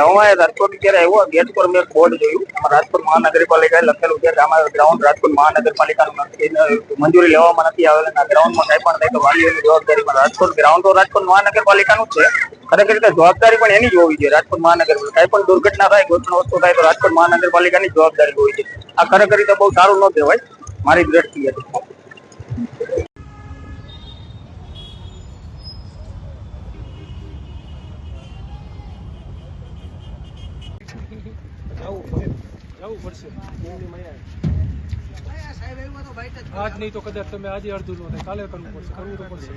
હું રાજકોટ જ્યારે આવ્યો? ગેટ પર મેં બોર્ડ જોયું. રાજકોટ મહાનગરપાલિકાએ લખેલું છે કે અમારું ગ્રાઉન્ડ રાજકોટ મહાનગરપાલિકાનું નથી. મંજૂરી લેવામાં નથી આવેલ અને ગ્રાઉન્ડમાં કંઈ પણ થાય તો વાલીઓની જવાબદારી પણ રાજકોટ ગ્રાઉન્ડ તો રાજકોટ મહાનગરપાલિકાનું છે. ખરેખર રીતે જવાબદારી પણ એની જ હોવી જોઈએ. રાજકોટ મહાનગર, કંઈ પણ દુર્ઘટના થાય કોઈ પણ વસ્તુ થાય તો રાજકોટ મહાનગરપાલિકાની જવાબદારી હોવી જોઈએ. આ ખરેખર રીતે બહુ સારું ન કહેવાય. મારી દ્રષ્ટિએ જવું પડશે. આજ નહીં તો કદાચ તમે આજે અડધું નો થાય. કાલે કરવું પડશે. કરવું તો પડશે.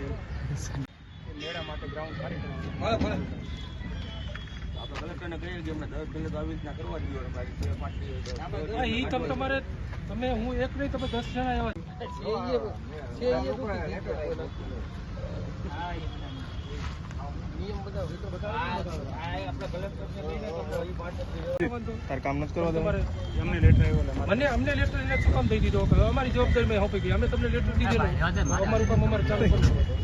મેળા માટે ગ્રાઉન્ડ ખાલી કરવાનું જોઈએ ઈ તમે તમારે તમે હું એક નહીં તમે દસ જણા એવા. તાર કામ નથી કરવા તમારે અમને લેટર આવ્યો મને અમને લેટર એને શું કામ દઈ દીધો? અમારી જવાબદારી મેં હોપી ગઈ અમે તમને લેટર દીધેલો. અમારું કામ અમારે ચાલુ કરવું